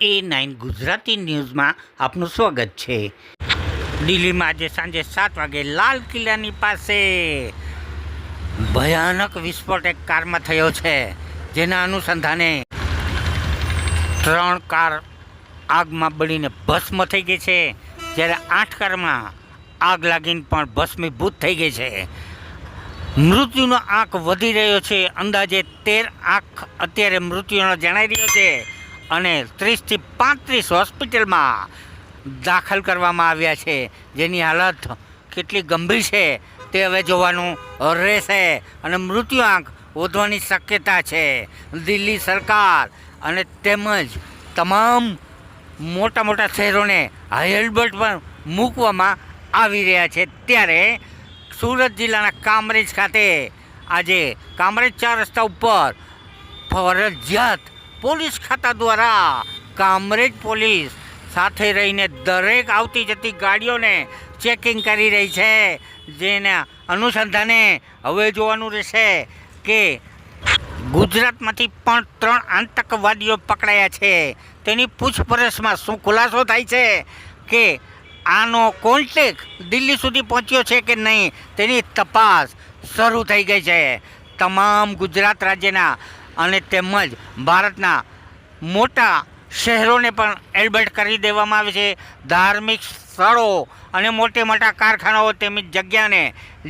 એ nine Gujarati ન્યૂઝમાં આપનું સ્વાગત છે. દિલ્હીમાં આજે સાંજે સાત વાગે લાલ કિલ્લાની પાસે ભયાનક વિસ્ફોટ એક કારમાં થયો છે, જેના અનુસંધાને ત્રણ કાર આગમાં બળીને ભસ્મ થઈ ગઈ છે. જ્યારે આઠ કારમાં આગ લાગીને પણ ભસ્મીભૂત થઈ ગઈ છે. મૃત્યુનો આંક વધી રહ્યો છે. અંદાજે તેર આંક અત્યારે મૃત્યુનો જણાઈ રહ્યો છે. અને ત્રીસથી પાંત્રીસ હોસ્પિટલમાં દાખલ કરવામાં આવ્યા છે. જેની હાલત કેટલી ગંભીર છે તે હવે જોવાનું રહેશે. અને મૃત્યુઆંક વધવાની શક્યતા છે. દિલ્હી સરકાર અને તેમજ તમામ મોટા મોટા શહેરોને હાઈ એલર્ટ પણ મૂકવામાં આવી રહ્યા છે. ત્યારે સુરત જિલ્લાના કામરેજ ખાતે આજે કામરેજ ચાર રસ્તા ઉપર ફરજિયાત પોલીસ ખાતા દ્વારા કામરેજ પોલીસ સાથે રહીને દરેક આવતી જતી ગાડીઓને ચેકિંગ કરી રહી છે, જેના અનુસંધાને હવે જોવાનું રહેશે કે ગુજરાતમાંથી પણ ત્રણ આતંકવાદીઓ પકડાયા છે. તેની પૂછપરછમાં શું ખુલાસો થાય છે કે આનો કોન્ટેક દિલ્હી સુધી પહોંચ્યો છે કે નહીં, તેની તપાસ શરૂ થઈ ગઈ છે. તમામ ગુજરાત રાજ્યના અને તેમજ ભારતના મોટા શહેરોને પણ એલબર્ટ કરી દેવામાં આવે છે. ધાર્મિક સ્થળો અને મોટા મોટા કારખાનાઓ તેમજ જગ્યાને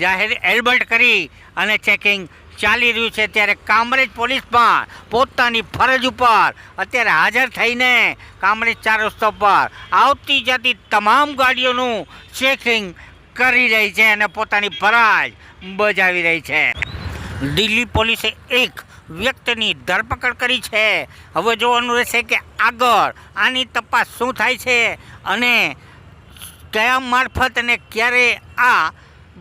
જાહેર એલબર્ટ કરી અને ચેકિંગ ચાલી રહ્યું છે. ત્યારે કામરેજ પોલીસ પણ પોતાની ફરજ ઉપર અત્યારે હાજર થઈને કામરેજ ચાર રસ્તા પર આવતી જતી તમામ ગાડીઓનું ચેકિંગ કરી રહી છે અને પોતાની ફરજ બજાવી રહી છે. દિલ્હી પોલીસે એક વ્યક્તિની ધરપકડ કરી છે. હવે જોવાનું રહેશે કે આગળ આની તપાસ શું થાય છે અને કયા મારફત અને ક્યારે આ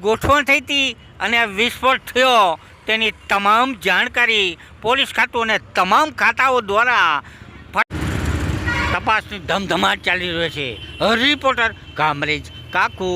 ગોઠવણ થઈ હતી અને વિસ્ફોટ થયો તેની તમામ જાણકારી પોલીસ ખાતું અને તમામ ખાતાઓ દ્વારા તપાસની ધમધમાટ ચાલી રહ્યો છે. રિપોર્ટર કામરેજ કાકુ.